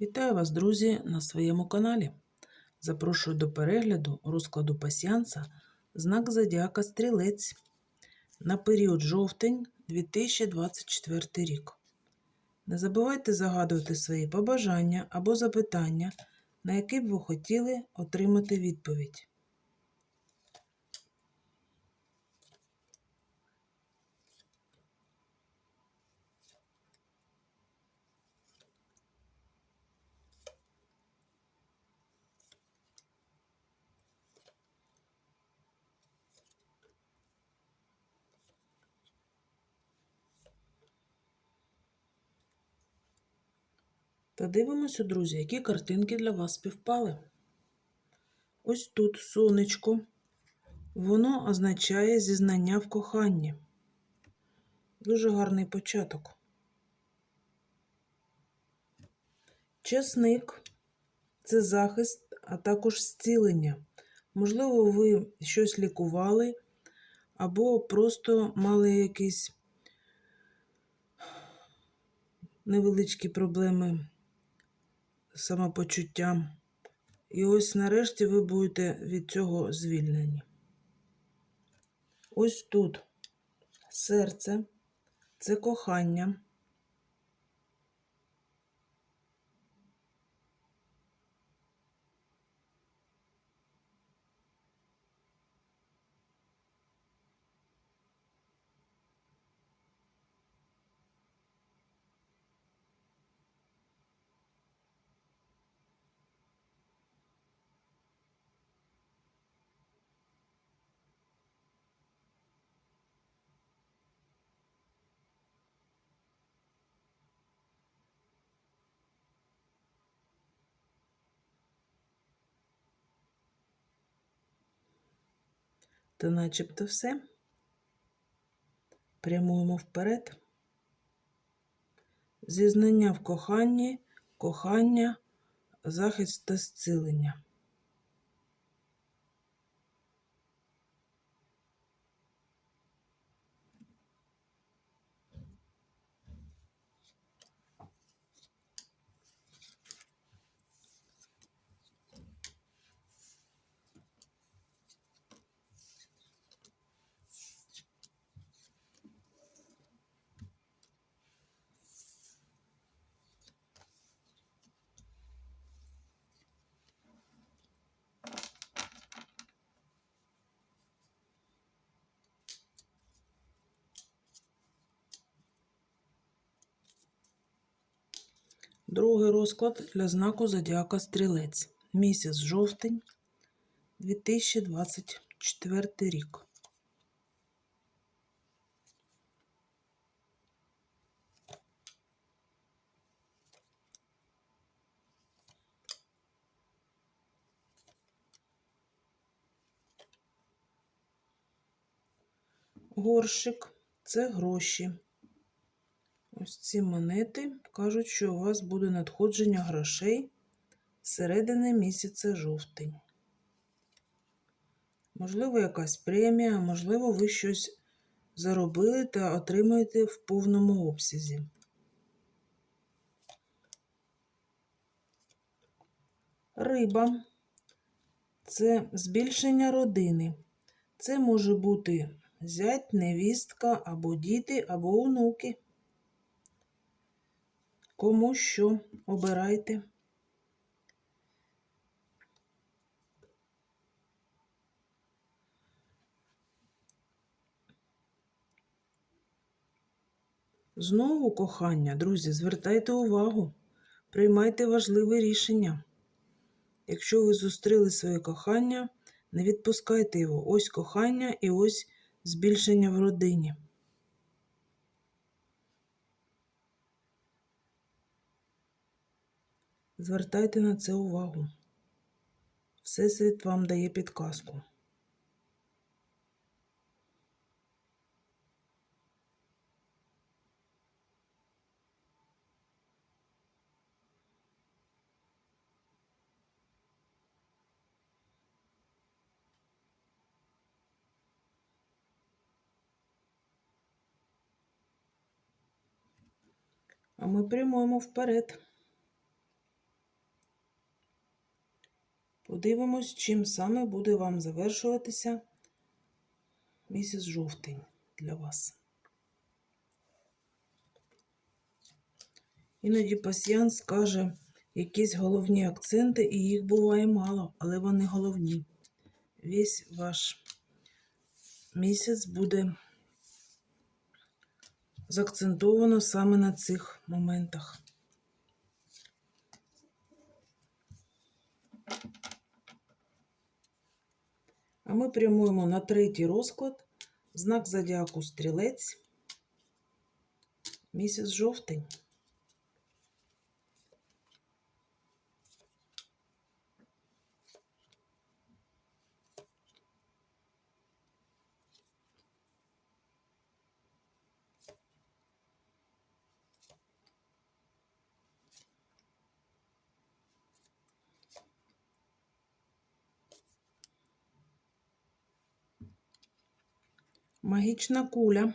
Вітаю вас, друзі, на своєму каналі. Запрошую до перегляду розкладу пасіанса знак Зодіака Стрілець на період жовтень 2024 рік. Не забувайте загадувати свої побажання або запитання, на які б ви хотіли отримати відповідь. Та дивимося, друзі, які картинки для вас співпали. Ось тут сонечко. Воно означає зізнання в коханні. Дуже гарний початок. Чесник це захист, а також зцілення. Можливо, ви щось лікували, або просто мали якісь невеличкі проблеми самопочуттям. І ось нарешті ви будете від цього звільнені. Ось тут серце це кохання. Та начебто все. Прямуємо вперед. Зізнання в коханні, кохання, захист та зцілення. Другий розклад для знаку Зодіака Стрілець. Місяць жовтень 2024 рік. Горщик це гроші. Ось ці монети кажуть, що у вас буде надходження грошей середини місяця жовтень. Можливо, якась премія, можливо, ви щось заробили та отримаєте в повному обсязі. Риба це збільшення родини. Це може бути зять, невістка, або діти, або онуки. Кому що обирайте. Знову кохання, друзі, звертайте увагу, приймайте важливе рішення. Якщо ви зустріли своє кохання, не відпускайте його. Ось кохання і ось збільшення в родині. Звертайте на це увагу. Всесвіт вам дає підказку. А ми прямуємо вперед. Подивимось, чим саме буде вам завершуватися місяць жовтень для вас. Іноді пасіянс каже якісь головні акценти, і їх буває мало, але вони головні. Весь ваш місяць буде заакцентовано саме на цих моментах. А ми прямуємо на третій розклад. Знак зодіаку стрілець. Місяць жовтень. Магічна куля.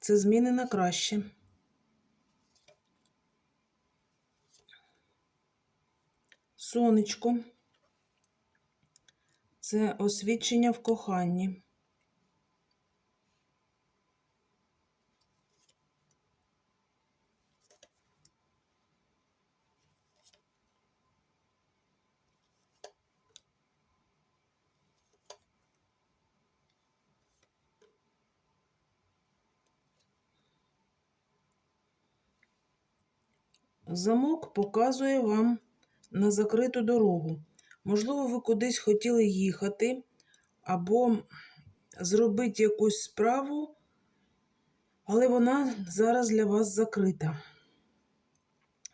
Це зміни на краще. Сонечко. Це освідчення в коханні. Замок показує вам на закриту дорогу. Можливо, ви кудись хотіли їхати або зробити якусь справу, але вона зараз для вас закрита.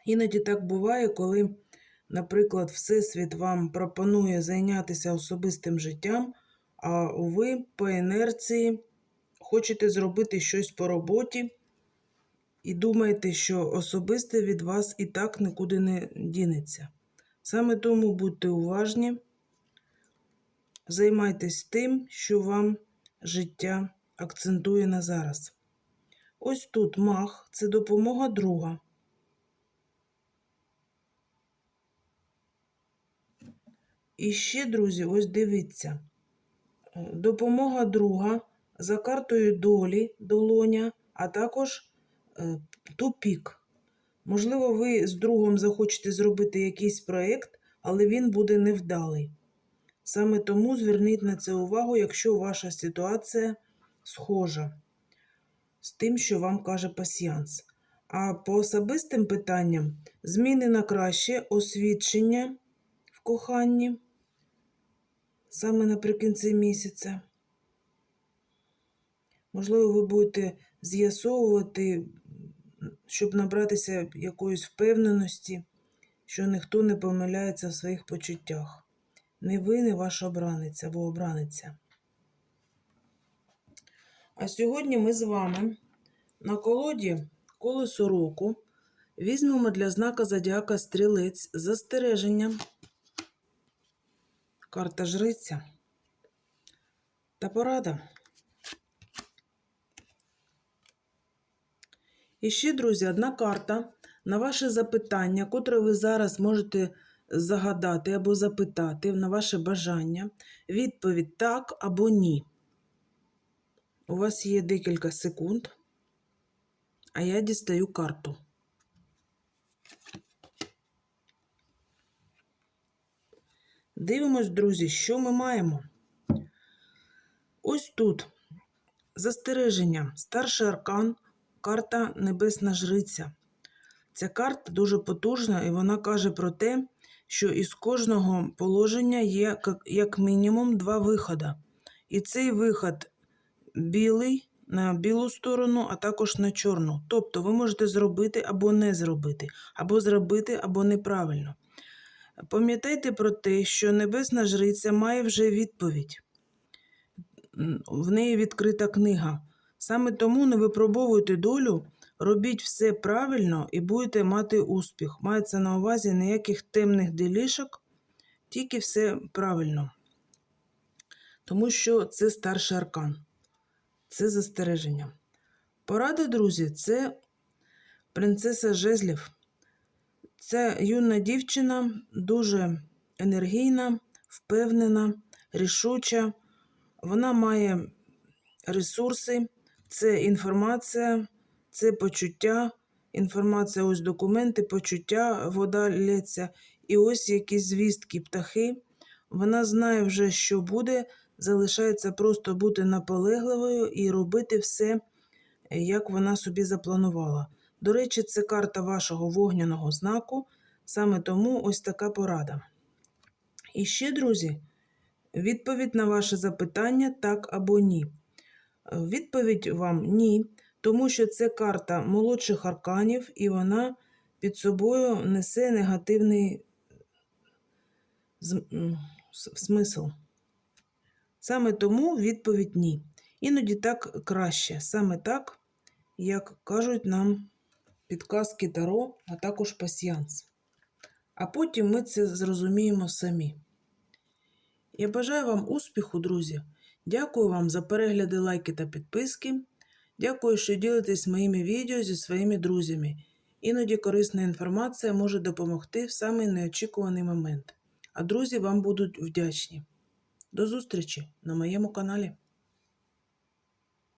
Іноді так буває, коли, наприклад, Всесвіт вам пропонує зайнятися особистим життям, а ви по інерції хочете зробити щось по роботі і думаєте, що особисте від вас і так нікуди не дінеться. Саме тому будьте уважні, займайтесь тим, що вам життя акцентує на зараз. Ось тут мах це допомога друга. І ще, друзі, ось дивіться. Допомога друга за картою долі, долоня, а також тупік. Можливо, ви з другом захочете зробити якийсь проєкт, але він буде невдалий. Саме тому зверніть на це увагу, якщо ваша ситуація схожа з тим, що вам каже пасіянс. А по особистим питанням зміни на краще, освідчення в коханні саме наприкінці місяця. Можливо, ви будете з'ясовувати, щоб набратися якоїсь впевненості, що ніхто не помиляється в своїх почуттях. Не ви, не ваш обранець або обраниця. А сьогодні ми з вами на колоді колесо року візьмемо для знака Зодіака стрілець застереження, карта жриця та порада. І ще, друзі, одна карта на ваше запитання, котре ви зараз можете загадати або запитати на ваше бажання. Відповідь так або ні. У вас є декілька секунд, а я дістаю карту. Дивимось, друзі, що ми маємо. Ось тут застереження, старший аркан, карта Небесна Жриця. Ця карта дуже потужна, і вона каже про те, що із кожного положення є як мінімум два виходи. І цей виход білий на білу сторону, а також на чорну. Тобто ви можете зробити або не зробити, або зробити, або неправильно. Пам'ятайте про те, що Небесна Жриця має вже відповідь. В неї відкрита книга. Саме тому не випробовуйте долю, робіть все правильно і будете мати успіх. Мається на увазі ніяких темних делішок, тільки все правильно. Тому що це старший аркан, це застереження. Порада, друзі, це принцеса Жезлів. Ця юна дівчина дуже енергійна, впевнена, рішуча. Вона має ресурси, це інформація, це почуття. Інформація, ось документи, почуття, вода лється. І ось якісь звістки, птахи. Вона знає вже, що буде. Залишається просто бути наполегливою і робити все, як вона собі запланувала. До речі, це карта вашого вогняного знаку. Саме тому ось така порада. І ще, друзі, відповідь на ваше запитання так або ні. Відповідь вам ні, тому що це карта молодших арканів, і вона під собою несе негативний смисл. Саме тому відповідь ні. Іноді так краще, саме так, як кажуть нам підказки Таро, а також пасіянс. А потім ми це зрозуміємо самі. Я бажаю вам успіху, друзі. Дякую вам за перегляди, лайки та підписки. Дякую, що ділитесь моїми відео зі своїми друзями. Іноді корисна інформація може допомогти в самий неочікуваний момент. А друзі вам будуть вдячні. До зустрічі на моєму каналі.